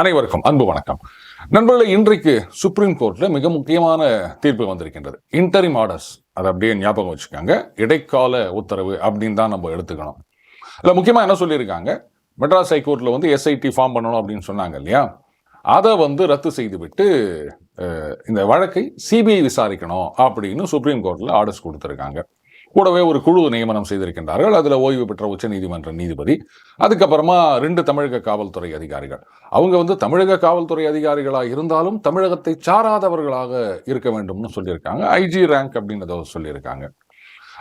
அனைவருக்கும் அன்பு வணக்கம். நண்பர்களே இன்றைக்கு சுப்ரீம் கோர்ட்ல மிக முக்கியமான தீர்ப்பு வந்திருக்கின்றது. இன்டரிம் ஆர்டர்ஸ் அதை அப்படியே ஞாபகம் வச்சுக்காங்க. இடைக்கால உத்தரவு அப்படின்னு தான் நம்ம எடுத்துக்கணும். இல்ல முக்கியமாக என்ன சொல்லியிருக்காங்க? மெட்ராஸ் ஹைகோர்ட்டில் வந்து எஸ்ஐடி ஃபார்ம் பண்ணணும் அப்படின்னு சொன்னாங்க இல்லையா? அதை வந்து ரத்து செய்துவிட்டு இந்த வழக்கை சிபிஐ விசாரிக்கணும் அப்படின்னு சுப்ரீம் கோர்ட்டில் ஆர்டர்ஸ் கொடுத்துருக்காங்க. கூடவே ஒரு குழு நியமனம் செய்திருக்கின்றார்கள். அதில் ஓய்வு பெற்ற உச்சநீதிமன்ற நீதிபதி அதுக்கப்புறமா ரெண்டு தமிழக காவல்துறை அதிகாரிகள். அவங்க வந்து தமிழக காவல்துறை அதிகாரிகளாக இருந்தாலும் தமிழகத்தை சாராதவர்களாக இருக்க வேண்டும்னு சொல்லியிருக்காங்க. ஐஜி ரேங்க் அப்படின்றத சொல்லியிருக்காங்க.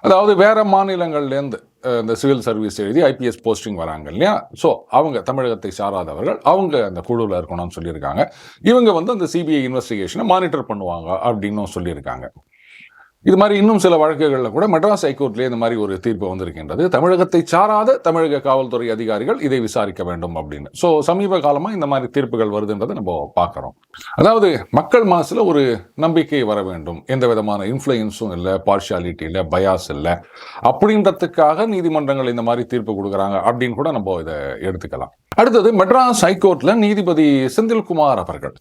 அதாவது வேற மாநிலங்கள்லேருந்து இந்த சிவில் சர்வீஸ் எழுதி ஐபிஎஸ் போஸ்டிங் வராங்க இல்லையா? ஸோ அவங்க தமிழகத்தை சாராதவர்கள். அவங்க அந்த குழுவில் இருக்கணும்னு சொல்லியிருக்காங்க. இவங்க வந்து அந்த சிபிஐ இன்வெஸ்டிகேஷனை மானிட்டர் பண்ணுவாங்க அப்படின்னும் சொல்லியிருக்காங்க. இது மாதிரி இன்னும் சில வழக்குகளில் கூட மெட்ராஸ் ஹைகோர்ட்லேயே இந்த மாதிரி ஒரு தீர்ப்பு வந்திருக்கின்றது. தமிழகத்தை சாராத தமிழக காவல்துறை அதிகாரிகள் இதை விசாரிக்க வேண்டும் அப்படின்னு. ஸோ சமீப காலமாக இந்த மாதிரி தீர்ப்புகள் வருதுன்றதை நம்ம பார்க்குறோம். அதாவது மக்கள் மனசில் ஒரு நம்பிக்கை வர வேண்டும். எந்த விதமான இன்ஃப்ளூயன்ஸும் இல்லை பார்ஷியாலிட்டி இல்லை பயாஸ் இல்லை. அப்படின்றதுக்காக நீதிமன்றங்கள் இந்த மாதிரி தீர்ப்பு கொடுக்குறாங்க அப்படின்னு கூட நம்ம இதை எடுத்துக்கலாம். அடுத்தது மெட்ராஸ் ஹைகோர்ட்டில் நீதிபதி செந்தில்குமார் அவர்கள்.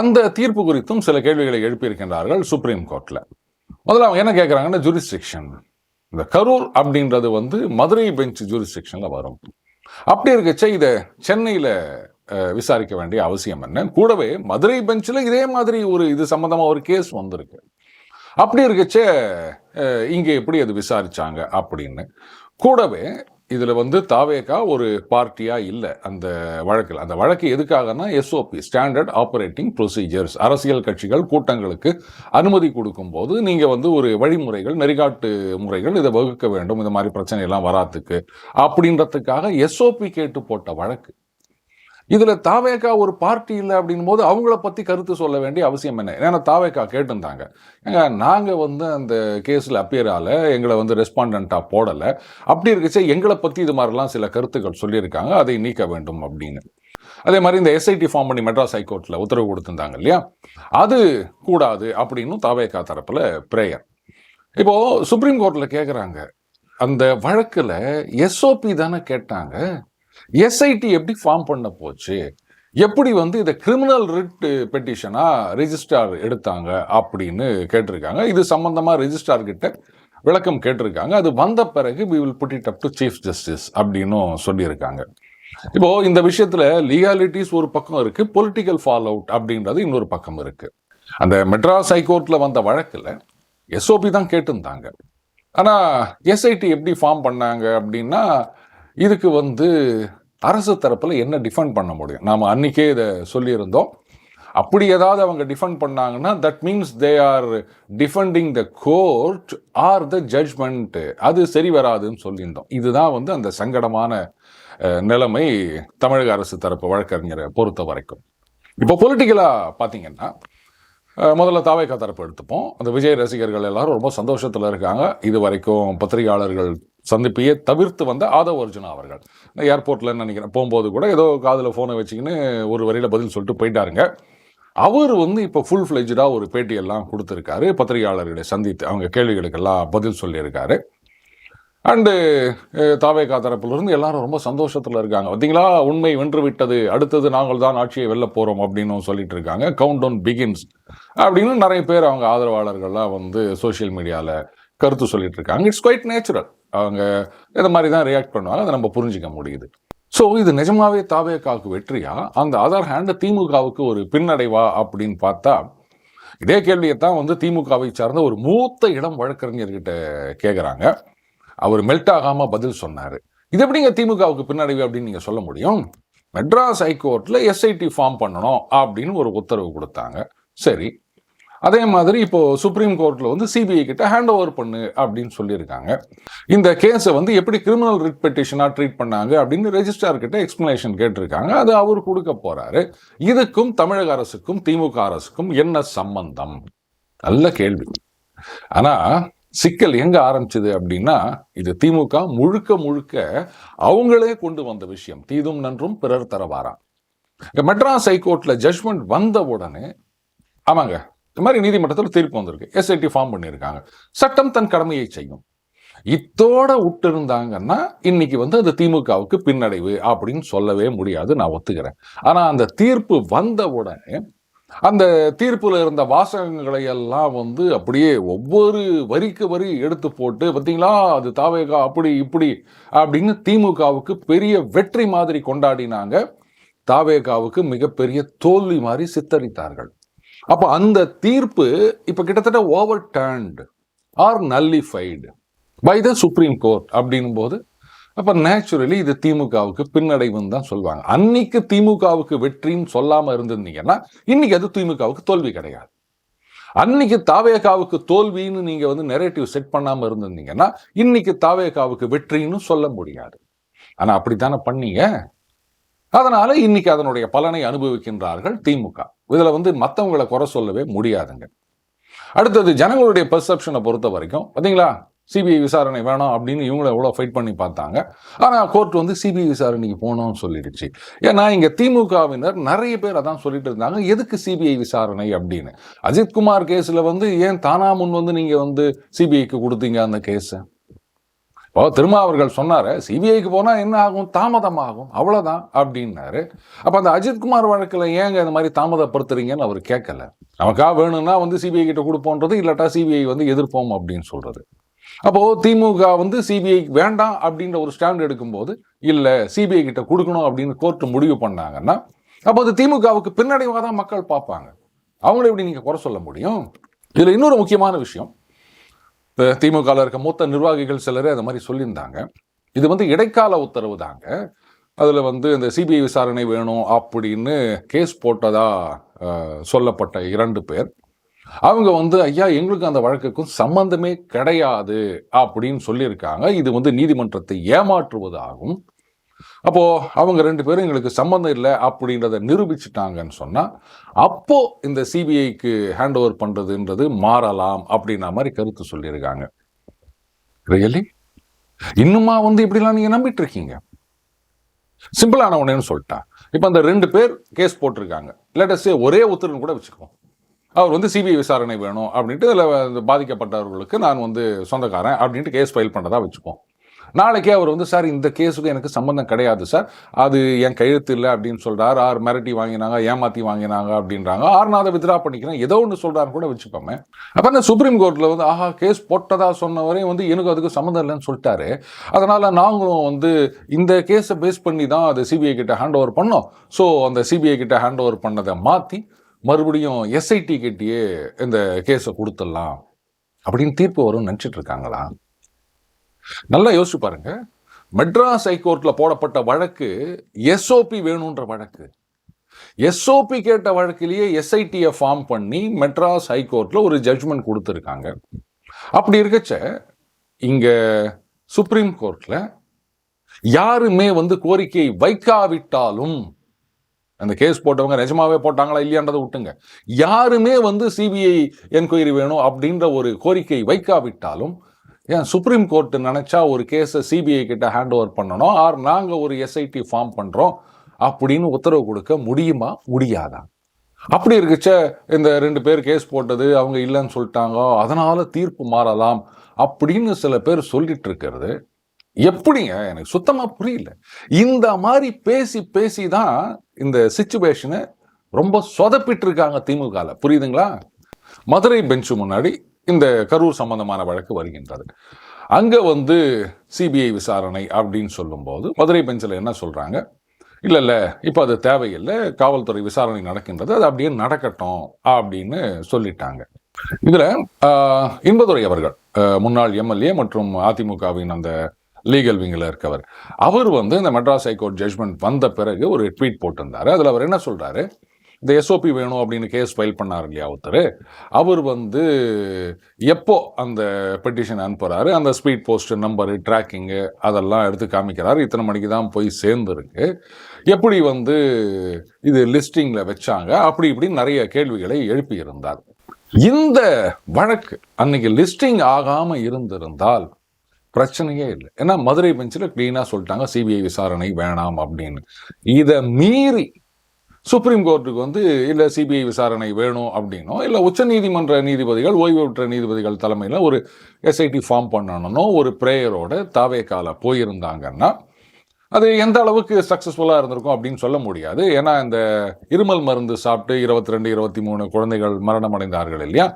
அந்த தீர்ப்பு குறித்தும் சில கேள்விகளை எழுப்பியிருக்கின்றார்கள் சுப்ரீம் கோர்ட்டில் முதல்ல அவங்க என்ன கேட்குறாங்கன்னா ஜூரிஸ்டிக்ஷன் இந்த கரூர் அப்படின்றது வந்து மதுரை பெஞ்ச் ஜூரிஸ்டிக்ஷனில் வரும். அப்படி இருக்கச்ச இதை சென்னையில் விசாரிக்க வேண்டிய அவசியம் என்ன? கூடவே மதுரை பெஞ்சில் இதே மாதிரி ஒரு இது சம்மந்தமாக ஒரு கேஸ் வந்திருக்கு. அப்படி இருக்கச்ச இங்கே எப்படி அது விசாரிச்சாங்க அப்படின்னு. கூடவே இதில் வந்து தாவேகா ஒரு பார்ட்டியாக இல்லை அந்த வழக்கில். அந்த வழக்கு எதுக்காகனா எஸ்ஓபி ஸ்டாண்டர்ட் ஆப்ரேட்டிங் ப்ரொசீஜர்ஸ் அரசியல் கட்சிகள் கூட்டங்களுக்கு அனுமதி கொடுக்கும்போது நீங்கள் வந்து ஒரு வழிமுறைகள் நெறிகாட்டு முறைகள் இதை வகுக்க வேண்டும். இந்த மாதிரி பிரச்சனை எல்லாம் அப்படின்றதுக்காக எஸ்ஓபி கேட்டு போட்ட வழக்கு. இதில் தாவேக்கா ஒரு பார்ட்டி இல்லை அப்படின் போது அவங்கள பற்றி கருத்து சொல்ல வேண்டிய அவசியம் என்ன? ஏன்னா தாவேக்கா கேட்டிருந்தாங்க. ஏங்க நாங்கள் வந்து அந்த கேஸில் அப்பியர் எங்களை வந்து ரெஸ்பாண்டண்ட்டாக போடலை. அப்படி இருக்கச்சே எங்களை பற்றி இது மாதிரிலாம் சில கருத்துக்கள் சொல்லியிருக்காங்க. அதை நீக்க வேண்டும் அப்படின்னு. அதே மாதிரி இந்த எஸ்ஐடி ஃபார்ம் பண்ணி மெட்ராஸ் ஹைகோர்ட்டில் உத்தரவு கொடுத்துருந்தாங்க இல்லையா? அது கூடாது அப்படின்னு தாவேக்கா தரப்பில் பிரேயர் இப்போது சுப்ரீம் கோர்ட்டில் கேட்குறாங்க அந்த வழக்கில் எஸ்ஓபி தானே கேட்டாங்க. எஸ்ஐடி எப்படி ஃபார்ம் பண்ண போச்சு? எப்படி வந்து இதை கிரிமினல் ரிட் பெட்டிஷனா ரிஜிஸ்டார் எடுத்தாங்க அப்படின்னு கேட்டிருக்காங்க. இது சம்மந்தமாக ரிஜிஸ்டார்கிட்ட விளக்கம் கேட்டிருக்காங்க. அது வந்த பிறகு we will put it up to chief justice அப்படின்னும் சொல்லியிருக்காங்க. இப்போ இந்த விஷயத்துல லீகாலிட்டிஸ் ஒரு பக்கம் இருக்கு பொலிட்டிக்கல் ஃபால் அவுட் அப்படின்றது இன்னொரு பக்கம் இருக்கு. அந்த மெட்ராஸ் ஹைகோர்ட்ல வந்த வழக்கில் எஸ்ஓபி தான் கேட்டிருந்தாங்க. ஆனால் எஸ்ஐடி எப்படி ஃபார்ம் பண்ணாங்க அப்படின்னா இதுக்கு வந்து அரசு தரப்பில் என்ன டிஃபெண்ட் பண்ண முடியும்? நாம் அன்றைக்கே இதை சொல்லியிருந்தோம். அப்படி ஏதாவது அவங்க டிஃபெண்ட் பண்ணாங்கன்னா that means they are defending the court or the judgment அது சரி வராதுன்னு சொல்லியிருந்தோம். இதுதான் வந்து அந்த சங்கடமான நிலைமை தமிழக அரசு தரப்பு வழக்கறிஞரை பொறுத்த வரைக்கும் இப்போ பொலிட்டிக்கலாக பார்த்தீங்கன்னா முதல்ல தாவேக்கா தரப்பு எடுத்துப்போம். அந்த விஜய் ரசிகர்கள் எல்லாரும் ரொம்ப சந்தோஷத்தில் இருக்காங்க. இது வரைக்கும் பத்திரிகையாளர்கள் சந்திப்பையே தவிர்த்து வந்த ஆதவ் அர்ஜுனா அவர்கள். ஏர்போர்ட்டில் நினைக்கிறேன். போகும்போது கூட ஏதோ காதில் ஃபோனை வச்சுக்கின்னு ஒரு வரியில் பதில் சொல்லிட்டு போயிட்டாருங்க. அவர் வந்து இப்போ ஃபுல் ஃப்ளெஜ்டாக ஒரு பேட்டியெல்லாம் கொடுத்துருக்காரு. பத்திரிகையாளர்களை சந்தித்து அவங்க கேள்விகளுக்கெல்லாம் பதில் சொல்லியிருக்காரு. அண்டு தாவேகா தரப்பிலிருந்து எல்லாரும் ரொம்ப சந்தோஷத்தில் இருக்காங்க. பார்த்தீங்களா உண்மை வென்று விட்டது அடுத்தது நாங்கள் தான் ஆட்சியை வெல்ல போகிறோம் அப்படின்னு சொல்லிட்டு இருக்காங்க. கவுண்ட் டவுன் பிகின்ஸ் அப்படின்னு நிறைய பேர் அவங்க ஆதரவாளர்கள்லாம் வந்து சோஷியல் மீடியாவில் கருத்து சொல்லிட்டு இருக்காங்க. இட்ஸ் குவைட் நேச்சுரல் அவங்க இந்த மாதிரி தான் ரியாக்ட் பண்ணுவாங்க. அதை நம்ம புரிஞ்சிக்க முடியுது. ஸோ இது நிஜமாவே தாவேக்காவுக்கு வெற்றியா? அந்த அதர் ஹேண்ட் திமுகவுக்கு ஒரு பின்னடைவா அப்படின்னு பார்த்தா இதே கேள்வியை தான் வந்து திமுகவை சார்ந்த ஒரு மூத்த இளம் வழக்கறிஞர்கிட்ட கேட்குறாங்க அவர் மெல்ட் ஆகாமல் பதில் சொன்னார். இது எப்படிங்க திமுகவுக்கு பின்னடைவு அப்படின்னு நீங்கள் சொல்ல முடியும்? மெட்ராஸ் ஹைகோர்ட்டில் எஸ்ஐடி ஃபார்ம் பண்ணணும் அப்படின்னு ஒரு உத்தரவு கொடுத்தாங்க. சரி. அதே மாதிரி இப்போது சுப்ரீம் கோர்ட்டில் வந்து சிபிஐ கிட்ட ஹேண்ட் ஓவர் பண்ணு அப்படின்னு சொல்லியிருக்காங்க. இந்த கேஸை வந்து எப்படி கிரிமினல் ரிக்பெட்டிஷனாக ட்ரீட் பண்ணாங்க அப்படின்னு ரெஜிஸ்ட்ரார் கிட்ட எக்ஸ்பிளனேஷன் கேட்டிருக்காங்க. அது அவர் கொடுக்க போகிறாரு இதுக்கும் தமிழக அரசுக்கும் திமுக அரசுக்கும் என்ன சம்பந்தம்? நல்ல கேள்வி. ஆனால் சிக்கல் எங்கே ஆரம்பிச்சது அப்படின்னா இது திமுக முழுக்க முழுக்க அவங்களே கொண்டு வந்த விஷயம். தீதும் நன்றும் பிறர் தரவாராம் மெட்ராஸ் ஹைகோர்ட்டில் ஜட்மெண்ட் வந்த உடனே ஆமாங்க இந்த மாதிரி நீதிமன்றத்தில் தீர்ப்பு வந்திருக்கு. எஸ்ஐடி ஃபார்ம் பண்ணியிருக்காங்க. சட்டம் தன் கடமையை செய்யும். இத்தோட விட்டு இருந்தாங்கன்னா இன்னைக்கு வந்து அது திமுகவுக்கு பின்னடைவு அப்படின்னு சொல்லவே முடியாது நான் ஒத்துக்கிறேன். ஆனால் அந்த தீர்ப்பு வந்த உடனே அந்த தீர்ப்பில் இருந்த வாசகங்களை எல்லாம் வந்து அப்படியே ஒவ்வொரு வரிக்கு வரி எடுத்து போட்டு பார்த்தீங்களா அது தாவேகா அப்படி இப்படி அப்படின்னு திமுகவுக்கு பெரிய வெற்றி மாதிரி கொண்டாடினாங்க. தாவேகாவுக்கு மிகப்பெரிய தோல்வி மாதிரி சித்தரித்தார்கள். அப்போ அந்த தீர்ப்பு இப்போ கிட்டத்தட்ட overturned or nullified by the Supreme Court அப்படின் போது அப்போ நேச்சுரலி இது திமுகவுக்கு பின்னடைவுன்னு தான் சொல்லுவாங்க. அன்னைக்கு திமுகவுக்கு வெற்றின்னு சொல்லாமல் இருந்திருந்தீங்கன்னா இன்னைக்கு அது திமுகவுக்கு தோல்வி கிடையாது. அன்னைக்கு தாவேகாவுக்கு தோல்வின்னு நீங்கள் வந்து நெரேட்டிவ் செட் பண்ணாமல் இருந்திருந்தீங்கன்னா இன்னைக்கு தாவேகாவுக்கு வெற்றின்னு சொல்ல முடியாது. ஆனால் அப்படித்தானே பண்ணீங்க? அதனால இன்னைக்கு அதனுடைய பலனை அனுபவிக்கின்றார்கள் திமுக. இதில் வந்து மற்றவங்களை குறை சொல்லவே முடியாதுங்க. அடுத்தது ஜனங்களுடைய பெர்செப்ஷனை பொறுத்த வரைக்கும் பார்த்தீங்களா சிபிஐ விசாரணை வேணாம் அப்படின்னு இவங்கள எவ்வளோ ஃபைட் பண்ணி பார்த்தாங்க. ஆனால் கோர்ட் வந்து சிபிஐ விசாரணைக்கு போகணும்னு சொல்லிடுச்சு. ஏன்னா இங்கே திமுகவினர் நிறைய பேர் அதான் சொல்லிட்டு இருந்தாங்க. எதுக்கு சிபிஐ விசாரணை அப்படின்னு? அஜித்குமார் கேஸில் வந்து ஏன் தானா முன் வந்து நீங்கள் வந்து சிபிஐக்கு கொடுத்தீங்க அந்த கேஸை? இப்போ திருமா அவர்கள் சொன்னாரு சிபிஐக்கு போனால் என்ன ஆகும்? தாமதமாகும் அவ்வளோதான் அப்படின்னாரு. அப்போ அந்த அஜித்குமார் வழக்கில் ஏங்க இந்த மாதிரி தாமதப்படுத்துறீங்கன்னு அவர் கேட்கல. நமக்காக வேணும்னா வந்து சிபிஐ கிட்ட கொடுப்போன்றது இல்லாட்டா சிபிஐ வந்து எதிர்ப்போம் அப்படின்னு சொல்கிறது அப்போது திமுக வந்து சிபிஐ வேண்டாம் அப்படின்ற ஒரு ஸ்டாண்ட் எடுக்கும்போது இல்லை சிபிஐ கிட்ட கொடுக்கணும் அப்படின்னு கோர்ட் முடிவு பண்ணாங்கன்னா அப்போ அது திமுகவுக்கு பின்னடைவாக தான் மக்கள் பார்ப்பாங்க. அவங்கள எப்படி நீங்கள் குறை சொல்ல முடியும்? இதில் இன்னொரு முக்கியமான விஷயம். இப்போ திமுகவில் இருக்க மூத்த நிர்வாகிகள் சிலரே அது மாதிரி சொல்லியிருந்தாங்க. இது வந்து இடைக்கால உத்தரவு தாங்க. அதில் வந்து இந்த சிபிஐ விசாரணை வேணும் அப்படின்னு கேஸ் போட்டதாக சொல்லப்பட்ட இரண்டு பேர். அவங்க வந்து ஐயா எங்களுக்கு அந்த வழக்குக்கும் சம்பந்தமே கிடையாது அப்படின்னு சொல்லியிருக்காங்க. இது வந்து நீதிமன்றத்தை ஏமாற்றுவதாகும். அப்போது அவங்க ரெண்டு பேரும் எங்களுக்கு சம்மந்தம் இல்லை அப்படின்றத நிரூபிச்சிட்டாங்கன்னு சொன்னால் அப்போது இந்த சிபிஐக்கு ஹேண்ட் ஓவர் பண்ணுறதுன்றது மாறலாம் அப்படின்ற மாதிரி கருத்து சொல்லியிருக்காங்க. ரியலி இன்னுமா வந்து இப்படிலாம் நீங்கள் நம்பிட்டு இருக்கீங்க சிம்பிளான ஒண்ணேன்னு சொல்லிட்டா இப்போ அந்த ரெண்டு பேர் கேஸ் போட்டிருக்காங்க. லேட்டஸ்டே ஒரே உத்தரவு கூட வச்சுக்குவோம். அவர் வந்து சிபிஐ விசாரணை வேணும் அப்படின்ட்டு அதில் பாதிக்கப்பட்டவர்களுக்கு நான் வந்து சொந்தக்காரன் அப்படின்ட்டு கேஸ் ஃபைல் பண்ணதா வச்சுப்போம் நாளைக்கே அவர் வந்து சார் இந்த கேஸுக்கு எனக்கு சம்மந்தம் கிடையாது சார். அது என் கையெழுத்து இல்லை அப்படின்னு சொல்கிறார் ஆர் மிரட்டி வாங்கினாங்க ஏமாற்றி வாங்கினாங்க அப்படின்றாங்க. ஆர் நான் அதை வித்ரா பண்ணிக்கிறேன். ஏதோ ஒன்று சொல்றாரு கூட வச்சுக்கோமே. அப்போ இந்த சுப்ரீம் கோர்ட்டில் வந்து ஆஹா கேஸ் போட்டதாக சொன்னவரையும் வந்து எனக்கு அதுக்கு சம்மந்தம் இல்லைன்னு சொல்லிட்டாரு. அதனால் நாங்களும் வந்து இந்த கேஸை பேஸ் பண்ணி தான் அதை சிபிஐ கிட்ட ஹேண்ட் ஓவர் பண்ணோம். ஸோ அந்த சிபிஐ கிட்ட ஹேண்ட் ஓவர் பண்ணதை மாற்றி மறுபடியும் எஸ்ஐடி கிட்டேயே இந்த கேஸை கொடுத்துடலாம் அப்படின்னு தீர்ப்பு வரும்னு நினச்சிட்டு இருக்காங்களா? நல்லா யோசிச்சு பாருங்க. மெட்ராஸ் ஹைகோர்ட்டில் போடப்பட்ட வழக்கு எஸ்ஓபி வேணுன்ற வழக்கு. எஸ்ஓபி கேட்ட வழக்கிலேயே எஸ்ஐடியை ஃபார்ம் பண்ணி மெட்ராஸ் ஹைகோர்ட்டில் ஒரு ஜட்ஜ்மெண்ட் கொடுத்துருக்காங்க. அப்படி இருக்கச்ச இங்கே சுப்ரீம் கோர்ட்டில் யாருமே வந்து கோரிக்கை வைக்காவிட்டாலும் அந்த கேஸ் போட்டவங்க நிஜமாவே போட்டாங்களா இல்லையான்றதை விட்டுங்க யாருமே வந்து சிபிஐ என்கொயரி வேணும் அப்படின்ற ஒரு கோரிக்கை வைக்காவிட்டாலும் ஏன் சுப்ரீம் கோர்ட் நினச்சா ஒரு கேஸை சிபிஐ கிட்ட ஹேண்ட் ஓவர் பண்ணணும் ஆர் நாங்கள் ஒரு எஸ்ஐடி ஃபார்ம் பண்ணுறோம் அப்படின்னு உத்தரவு கொடுக்க முடியுமா? முடியாதா? அப்படி இருக்குச்ச இந்த ரெண்டு பேர் கேஸ் போட்டது அவங்க இல்லைன்னு சொல்லிட்டாங்க அதனால் தீர்ப்பு மாறலாம் அப்படின்னு சில பேர் சொல்லிட்டு இருக்கிறது. எப்படிங்க? எனக்கு சுத்தமாக புரியல. இந்த மாதிரி பேசி பேசி தான் இந்த சுச்சுவேஷனை ரொம்ப சொதப்பிட்டு இருக்காங்க திமுகல. புரியுதுங்களா? மதுரை பெஞ்சு முன்னாடி இந்த கரூர் சம்பந்தமான வழக்கு வருகின்றது. அங்கே வந்து சிபிஐ விசாரணை அப்படின்னு சொல்லும்போது மதுரை பெஞ்சில் என்ன சொல்கிறாங்க இல்லை இல்லை இப்போ அது தேவையில்லை. காவல்துறை விசாரணை நடக்கின்றது. அது அப்படியே நடக்கட்டும் அப்படின்னு சொல்லிட்டாங்க. இதில் இன்பதுரை அவர்கள் முன்னாள் எம்எல்ஏ மற்றும் அதிமுகவின் அந்த லீகல் விங்கில் இருக்கவர். அவர் வந்து இந்த மெட்ராஸ் ஹைகோர்ட் ஜட்ஜ்மெண்ட் வந்த பிறகு ஒரு ட்வீட் போட்டிருந்தாரு. அதில் அவர் என்ன சொல்கிறாரு இந்த எஸ்ஓபி வேணும் அப்படின்னு கேஸ் ஃபைல் பண்ணார் இல்லையா ஒருத்தர்? அவர் வந்து எப்போ அந்த பெட்டிஷன் அனுப்புகிறாரு அந்த ஸ்பீட் போஸ்ட் நம்பரு ட்ராக்கிங்கு அதெல்லாம் எடுத்து காமிக்கிறார். இத்தனை மணிக்கு தான் போய் சேர்ந்துருக்கு. எப்படி வந்து இது லிஸ்டிங்கில் வச்சாங்க? அப்படி இப்படி நிறைய கேள்விகளை எழுப்பியிருந்தார். இந்த வழக்கு அன்னைக்கு லிஸ்டிங் ஆகாமல் இருந்திருந்தால் பிரச்சனையே இல்லை. ஏன்னா மதுரை பெஞ்சில் க்ளீனாக சொல்லிட்டாங்க சிபிஐ விசாரணை வேணாம் அப்படின்னு. இதை மீறி சுப்ரீம் கோர்ட்டுக்கு வந்து இல்லை சிபிஐ விசாரணை வேணும் அப்படின்னோ இல்லை உச்சநீதிமன்ற நீதிபதிகள் ஓய்வு பெற்ற நீதிபதிகள் தலைமையில் ஒரு எஸ்ஐடி ஃபார்ம் பண்ணணும்னோ ஒரு ப்ரேயரோட தாவேக்கால போயிருந்தாங்கன்னா அது எந்த அளவுக்கு சக்ஸஸ்ஃபுல்லாக இருந்திருக்கும் அப்படின்னு சொல்ல முடியாது. ஏன்னா இந்த இருமல் மருந்து சாப்பிட்டு இருபத்தி ரெண்டு இருபத்தி மூணு குழந்தைகள் மரணம் அடைந்தார்கள் இல்லையா?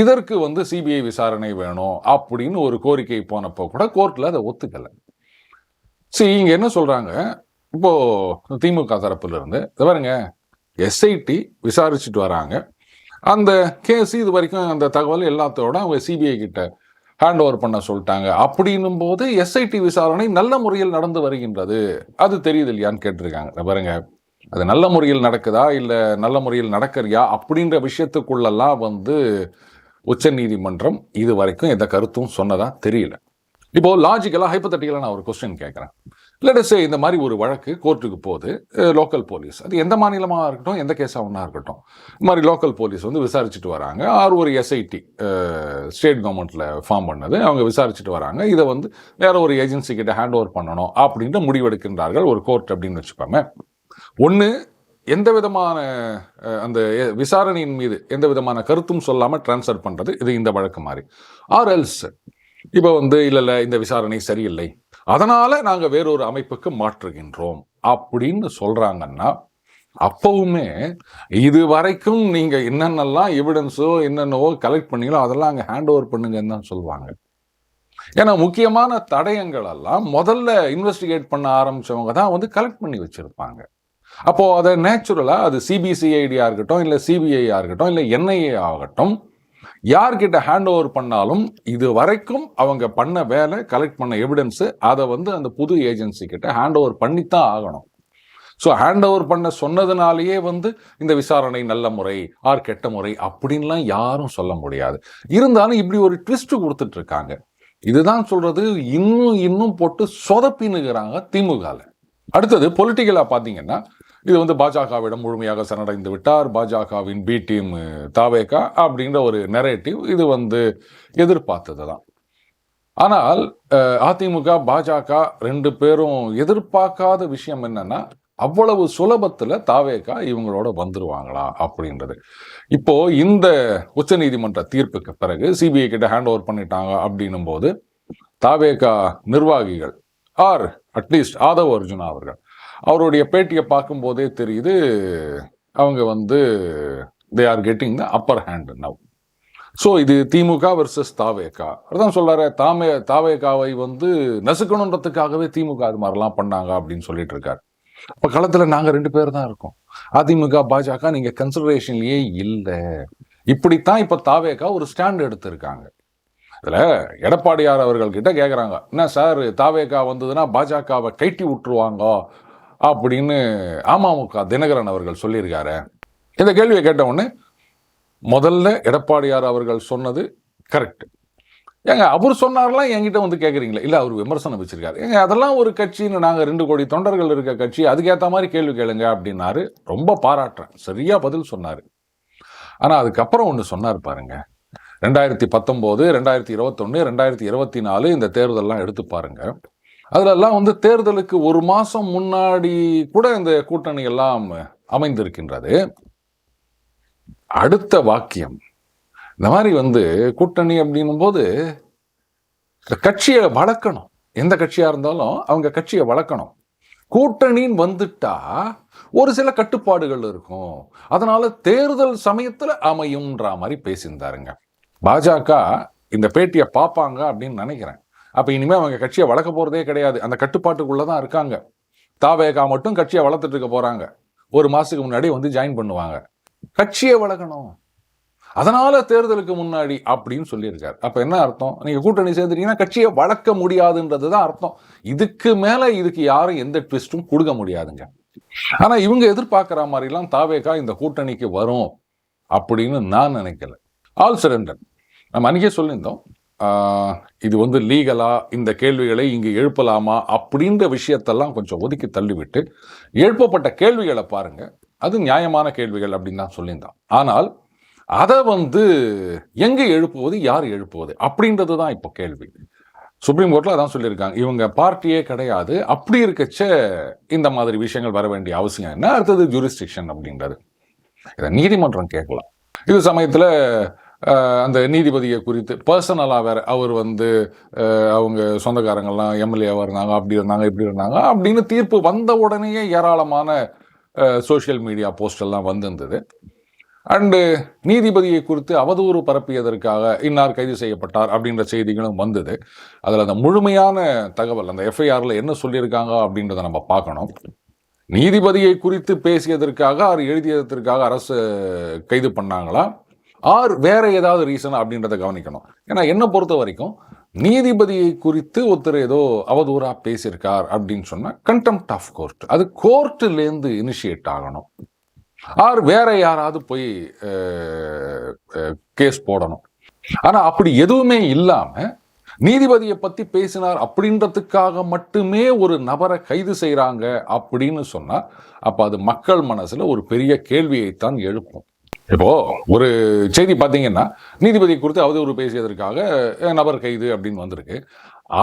இதற்கு வந்து சிபிஐ விசாரணை வேணும் அப்படின்னு ஒரு கோரிக்கை போனப்போ கூட கோர்ட்டில் அதை ஒத்துக்கலை. சரி இங்கே என்ன சொல்கிறாங்க இப்போது திமுக தரப்புலேருந்து இது பாருங்க எஸ்ஐடி விசாரிச்சுட்டு வராங்க. அந்த கேஸ் இது வரைக்கும் அந்த தகவல் எல்லாத்தோட அவங்க சிபிஐ கிட்ட ஹேண்ட் ஓவர் பண்ண சொல்லிட்டாங்க. அப்படின்னும் போது எஸ்ஐடி விசாரணை நல்ல முறையில் நடந்து வருகின்றது. அது தெரியுது இல்லையான்னு கேட்டிருக்காங்க. பாருங்க. அது நல்ல முறையில் நடக்குதா? இல்லை நல்ல முறையில் நடக்கறியா? அப்படின்ற விஷயத்துக்குள்ளெல்லாம் வந்து உச்சநீதிமன்றம் இது வரைக்கும் எந்த கருத்தும் சொன்னதா தெரியல. இப்போ லாஜிக்கலாக ஹைப்பத்தட்டிக்கலாக நான் ஒரு கொஸ்டின் கேட்குறேன். லெட்டஸே இந்த மாதிரி ஒரு வழக்கு கோர்ட்டுக்கு போகுது. லோக்கல் போலீஸ் அது எந்த மாநிலமாக இருக்கட்டும் எந்த கேஸாக ஒன்றா இருக்கட்டும். இந்த மாதிரி லோக்கல் போலீஸ் வந்து விசாரிச்சுட்டு வராங்க. ஆர் ஒரு எஸ்ஐடி ஸ்டேட் கவர்மெண்ட்டில் ஃபார்ம் பண்ணது. அவங்க விசாரிச்சுட்டு வராங்க. இதை வந்து வேற ஒரு ஏஜென்சி கிட்ட ஹேண்ட் ஓவர் பண்ணணும் அப்படின்ட்டு முடிவெடுக்கின்றார்கள் ஒரு கோர்ட் அப்படின்னு வச்சுக்கோங்க ஒன்று எந்த விதமான அந்த விசாரணையின் மீது எந்த விதமான கருத்தும் சொல்லாமல் ட்ரான்ஸ்ஃபர் பண்ணுறது இது இந்த வழக்கு மாதிரி. ஆர் எல்ஸ் இப்போ வந்து இல்லை இல்லை இந்த விசாரணை சரியில்லை. அதனால் நாங்கள் வேறொரு அமைப்புக்கு மாற்றுகின்றோம் அப்படின்னு சொல்கிறாங்கன்னா அப்பவுமே இது வரைக்கும் நீங்கள் என்னென்னலாம் எவிடன்ஸோ என்னென்னவோ கலெக்ட் பண்ணீங்களோ அதெல்லாம் அங்கே ஹேண்ட் ஓவர் பண்ணுங்கன்னு தான் சொல்லுவாங்க. ஏன்னா முக்கியமான தடயங்கள் எல்லாம் முதல்ல இன்வெஸ்டிகேட் பண்ண ஆரம்பிச்சவங்க தான் வந்து கலெக்ட் பண்ணி வச்சுருப்பாங்க. அப்போது அதை நேச்சுரலாக அது சிபிசிஐடியாக இருக்கட்டும் இல்லை சிபிஐயாக இருக்கட்டும் இல்லை என்ஐஏ ஆகட்டும் யார்கிட்ட ஹேண்ட் ஓவர் பண்ணாலும் இது வரைக்கும் அவங்க பண்ண வேலை கலெக்ட் பண்ண எவிடன்ஸு அதை வந்து அந்த புது ஏஜென்சி கிட்ட ஹேண்ட் ஓவர் பண்ணித்தான் ஆகணும். ஸோ ஹேண்ட் ஓவர் பண்ண சொன்னதுனாலேயே வந்து இந்த விசாரணை நல்ல முறை ஆர் கெட்ட முறை அப்படின்லாம் யாரும் சொல்ல முடியாது. இருந்தாலும் இப்படி ஒரு ட்விஸ்ட் கொடுத்துட்டு இருக்காங்க இதுதான் சொல்றது இன்னும் இன்னும் போட்டு சொதப்பினுகிறாங்க திமுகல. அடுத்தது பொலிட்டிக்கலாக பார்த்தீங்கன்னா இது வந்து பாஜகவிடம் முழுமையாக சரணடைந்து விட்டார். பாஜகவின் பி டீம் தாவேகா அப்படின்ற ஒரு நெரேட்டிவ் இது வந்து எதிர்பார்த்தது தான் ஆனால் அதிமுக பாஜக ரெண்டு பேரும் எதிர்பார்க்காத விஷயம் என்னன்னா அவ்வளவு சுலபத்தில் தாவேக்கா இவங்களோட வந்துருவாங்களா அப்படின்றது. இப்போ இந்த உச்சநீதிமன்ற தீர்ப்புக்கு பிறகு சிபிஐ கிட்ட ஹேண்ட் ஓவர் பண்ணிட்டாங்க அப்படின்னும் போது தாவேக்கா நிர்வாகிகள் ஆர் அட்லீஸ்ட் ஆதவ் அர்ஜுனா அவர்கள் அவருடைய பேட்டியை பார்க்கும்போதே தெரியுது அவங்க வந்து they are getting the upper hand now so இது திமுக வர்சஸ் தாவேகா. அதான் சொல்கிறாரு தாமே தாவேக்காவை வந்து நசுக்கணுன்றதுக்காகவே திமுக அது மாதிரிலாம் பண்ணாங்க அப்படின்னு சொல்லிட்டு இருக்காரு. இப்போ களத்தில் நாங்கள் ரெண்டு பேர் தான் இருக்கோம். அதிமுக பாஜக நீங்கள் கன்சிடரேஷன்லேயே இல்லை. இப்படித்தான் இப்போ தாவேகா ஒரு ஸ்டாண்ட் எடுத்திருக்காங்க. இதில் எடப்பாடியார் அவர்கள் கேட்குறாங்க என்ன சார் தாவேக்கா வந்ததுன்னா பாஜகவை கைட்டி விட்டுருவாங்க. அப்படின்னு அமமுக தினகரன் அவர்கள் சொல்லியிருக்காரு. இந்த கேள்வியை கேட்ட உடனே முதல்ல எடப்பாடியார் அவர்கள் சொன்னது கரெக்ட் ஏங்க அவர் சொன்னார்லாம் என்கிட்ட வந்து கேட்குறீங்களா இல்லை அவர் விமர்சனம் வச்சிருக்காரு. ஏங்க அதெல்லாம் ஒரு கட்சின்னு நாங்கள் ரெண்டு கோடி தொண்டர்கள் இருக்க கட்சி அதுக்கேற்ற மாதிரி கேள்வி கேளுங்க அப்படின்னாரு. ரொம்ப பாராட்டுறேன். சரியா பதில் சொன்னார். ஆனால் அதுக்கப்புறம் ஒன்று சொன்னார் பாருங்க. ரெண்டாயிரத்தி பத்தொம்போது ரெண்டாயிரத்தி இருபத்தொன்று ரெண்டாயிரத்தி இருபத்தி நாலு இந்த தேர்தலெலாம் எடுத்து பாருங்கள் அதிலெல்லாம் வந்து தேர்தலுக்கு ஒரு மாதம் முன்னாடி கூட இந்த கூட்டணி எல்லாம் அமைந்திருக்கின்றது. அடுத்த வாக்கியம். இந்த மாதிரி வந்து கூட்டணி அப்படின்னும் போது இந்த கட்சியை வளர்க்கணும். எந்த கட்சியாக இருந்தாலும் அவங்க கட்சியை வளர்க்கணும். கூட்டணின்னு வந்துட்டா ஒரு சில கட்டுப்பாடுகள் இருக்கும். அதனால தேர்தல் சமயத்தில் அமையும்ன்ற மாதிரி பேசியிருந்தாருங்க. பாஜக இந்த பேட்டியை பார்ப்பாங்க அப்படின்னு நினைக்கிறேன். அப்போ இனிமேல் அவங்க கட்சியை வளர்க்க போகிறதே கிடையாது. அந்த கட்டுப்பாட்டுக்குள்ளே தான் இருக்காங்க. தாவேகா மட்டும் கட்சியை வளர்த்துட்டு இருக்க போகிறாங்க ஒரு மாதத்துக்கு முன்னாடி வந்து ஜாயின் பண்ணுவாங்க. கட்சியை வளர்க்கணும். அதனால தேர்தலுக்கு முன்னாடி அப்படின்னு சொல்லியிருக்காரு. அப்போ என்ன அர்த்தம்? நீங்கள் கூட்டணி சேர்ந்துட்டீங்கன்னா கட்சியை வளர்க்க முடியாதுன்றது தான் அர்த்தம். இதுக்கு மேலே இதுக்கு யாரும் எந்த ட்விஸ்ட்டும் கொடுக்க முடியாதுங்க. ஆனால் இவங்க எதிர்பார்க்குற மாதிரிலாம் தாவேகா இந்த கூட்டணிக்கு வரும் அப்படின்னு நான் நினைக்கல. ஆல் சரண்டர் நம்ம அன்றைக்கே சொல்லியிருந்தோம். இது வந்து லீகலா இந்த கேள்விகளை இங்கு எழுப்பலாமா அப்படின்ற விஷயத்தெல்லாம் கொஞ்சம் ஒதுக்கி தள்ளிவிட்டு எழுப்பப்பட்ட கேள்விகளை பாருங்க. அது நியாயமான கேள்விகள் அப்படின்னு தான் சொல்லியிருந்தோம் ஆனால் அதை வந்து எங்க எழுப்புவது யார் எழுப்புவது அப்படின்றது தான் இப்போ கேள்வி. சுப்ரீம் கோர்ட்ல அதான் சொல்லியிருக்காங்க. இவங்க பார்ட்டியே கிடையாது. அப்படி இருக்கச்ச இந்த மாதிரி விஷயங்கள் வர வேண்டிய அவசியம் என்ன? அடுத்தது ஜூரிஸ்டிக்ஷன் அப்படின்றது. இதை நீதிமன்றம் கேட்கலாம். இது சமயத்தில் அந்த நீதிபதியை குறித்து பர்சனலாக வேறு அவர் வந்து அவங்க சொந்தக்காரங்கள்லாம் எம்எல்ஏவாக இருந்தாங்க அப்படி இருந்தாங்க இப்படி இருந்தாங்க அப்படின்னு தீர்ப்பு வந்த உடனேயே ஏராளமான சோஷியல் மீடியா போஸ்டெல்லாம் வந்திருந்தது. அண்டு நீதிபதியை குறித்து அவதூறு பரப்பியதற்காக இன்னார் கைது செய்யப்பட்டார் அப்படின்ற செய்திகளும் வந்தது. அதில் அந்த முழுமையான தகவல் அந்த எஃப்ஐஆரில் என்ன சொல்லியிருக்காங்க அப்படின்றத நம்ம பார்க்கணும். நீதிபதியை குறித்து பேசியதற்காக அவர் எழுதியதற்காக அரசு கைது பண்ணாங்களா? ஆர் வேற ஏதாவது ரீசன் அப்படின்றத கவனிக்கணும். ஏன்னா என்னை பொறுத்த வரைக்கும் நீதிபதியை குறித்து ஒருத்தர் ஏதோ அவதூறா பேசியிருக்கார் அப்படின்னு சொன்னா கண்டெம்ட் ஆஃப் கோர்ட் அது கோர்ட்டுலேருந்து இனிஷியேட் ஆகணும். ஆர் வேற யாராவது போய் கேஸ் போடணும். ஆனா அப்படி எதுவுமே இல்லாம நீதிபதியை பத்தி பேசினார் அப்படின்றதுக்காக மட்டுமே ஒரு நபரை கைது செய்கிறாங்க அப்படின்னு சொன்னா அப்போ அது மக்கள் மனசுல ஒரு பெரிய கேள்வியைத்தான் எழுப்பும். இப்போது ஒரு செய்தி பார்த்தீங்கன்னா நீதிபதி குறித்து அவதூறு பேசியதற்காக நபர் கைது அப்படின்னு வந்திருக்கு.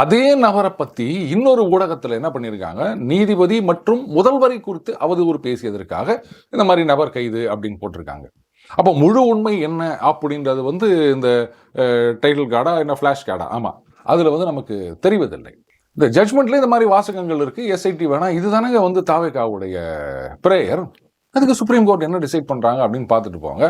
அதே நபரை பற்றி இன்னொரு ஊடகத்தில் என்ன பண்ணியிருக்காங்க நீதிபதி மற்றும் முதல்வரை குறித்து அவதூறு பேசியதற்காக இந்த மாதிரி நபர் கைது அப்படின்னு போட்டிருக்காங்க. அப்போ முழு உண்மை என்ன அப்படின்றது வந்து இந்த டைட்டில் கார்டா என்ன ஃப்ளாஷ் கார்டா ஆமாம் அதில் வந்து நமக்கு தெரிவதில்லை. இந்த ஜட்மெண்ட்லேயே இந்த மாதிரி வாசகங்கள் இருக்குது எஸ்ஐடி வேணா இதுதானங்க வந்து தாவேக்காவுடைய பிரேயர் அதுக்கு சுப்ரீம் கோர்ட் என்ன டிசைட் பண்ணுறாங்க அப்படின்னு பார்த்துட்டு போங்க.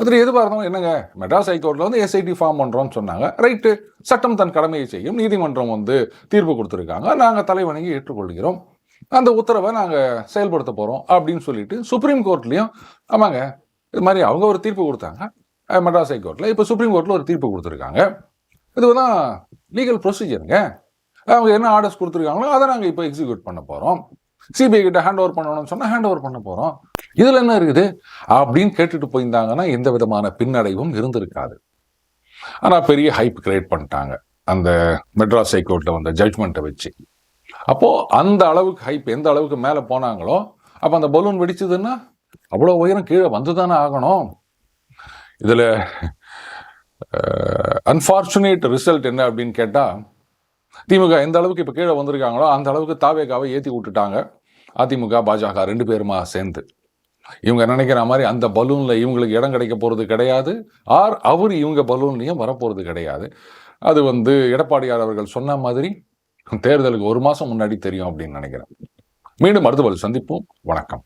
அதில் எதுவாக இருந்தாலும் என்னங்க? மெட்ராஸ் ஹைகோர்ட்ல வந்து எஸ்ஐடி ஃபார்ம் பண்ணுறோம்னு சொன்னாங்க. ரைட்டு சட்டம் தன் கடமையை செய்யும். நீதிமன்றம் வந்து தீர்ப்பு கொடுத்துருக்காங்க. நாங்கள் தலைவணங்கி ஏற்றுக்கொள்கிறோம். அந்த உத்தரவை நாங்கள் செயல்படுத்த போகிறோம் அப்படின்னு சொல்லிட்டு சுப்ரீம் கோர்ட்லேயும் ஆமாங்க இது மாதிரி அவங்க ஒரு தீர்ப்பு கொடுத்தாங்க. மெட்ராஸ் ஹைகோர்ட்டில் இப்போ சுப்ரீம் கோர்ட்டில் ஒரு தீர்ப்பு கொடுத்துருக்காங்க. இதுதான் லீகல் ப்ரொசீஜருங்க அவங்க என்ன ஆர்டர்ஸ் கொடுத்துருக்காங்களோ அதை நாங்கள் இப்போ எக்ஸிக்யூட் பண்ண போகிறோம் சிபிஐ கிட்ட ஹேண்ட் ஓவர் பண்ணணும்னு சொன்னால் ஹேண்ட் ஓவர் பண்ண போகிறோம் இதில் என்ன இருக்குது? அப்படின்னு கேட்டுட்டு போயிருந்தாங்கன்னா எந்த விதமான பின்னடைவும் இருந்திருக்காது. ஆனால் பெரிய ஹைப் கிரியேட் பண்ணிட்டாங்க. அந்த மெட்ராஸ் ஹைகோர்ட்டில் வந்த ஜட்ஜ்மெண்ட்டை வச்சு. அப்போது அந்த அளவுக்கு ஹைப் எந்த அளவுக்கு மேலே போனாங்களோ அப்போ அந்த பலூன் வெடிச்சதுன்னா அவ்வளோ உயரம் கீழே வந்து தானே ஆகணும். இதில் அன்ஃபார்ச்சுனேட் ரிசல்ட் என்ன அப்படின்னு கேட்டால் திமுக எந்த அளவுக்கு இப்போ கீழே வந்திருக்காங்களோ அந்த அளவுக்கு தாவேகாவை ஏற்றி விட்டுட்டாங்க. அதிமுக பாஜக ரெண்டு பேருமா சேர்ந்து. இவங்க நினைக்கிற மாதிரி அந்த பலூன்ல இவங்களுக்கு இடம் கிடைக்க போறது கிடையாது. ஆர் அவர் இவங்க பலூன்லையும் வரப்போறது கிடையாது. அது வந்து எடப்பாடியார் அவர்கள் சொன்ன மாதிரி தேர்தலுக்கு ஒரு மாசம் முன்னாடி தெரியும் அப்படின்னு நினைக்கிறேன். மீண்டும் மருத்துவர்கள் சந்திப்போம். வணக்கம்.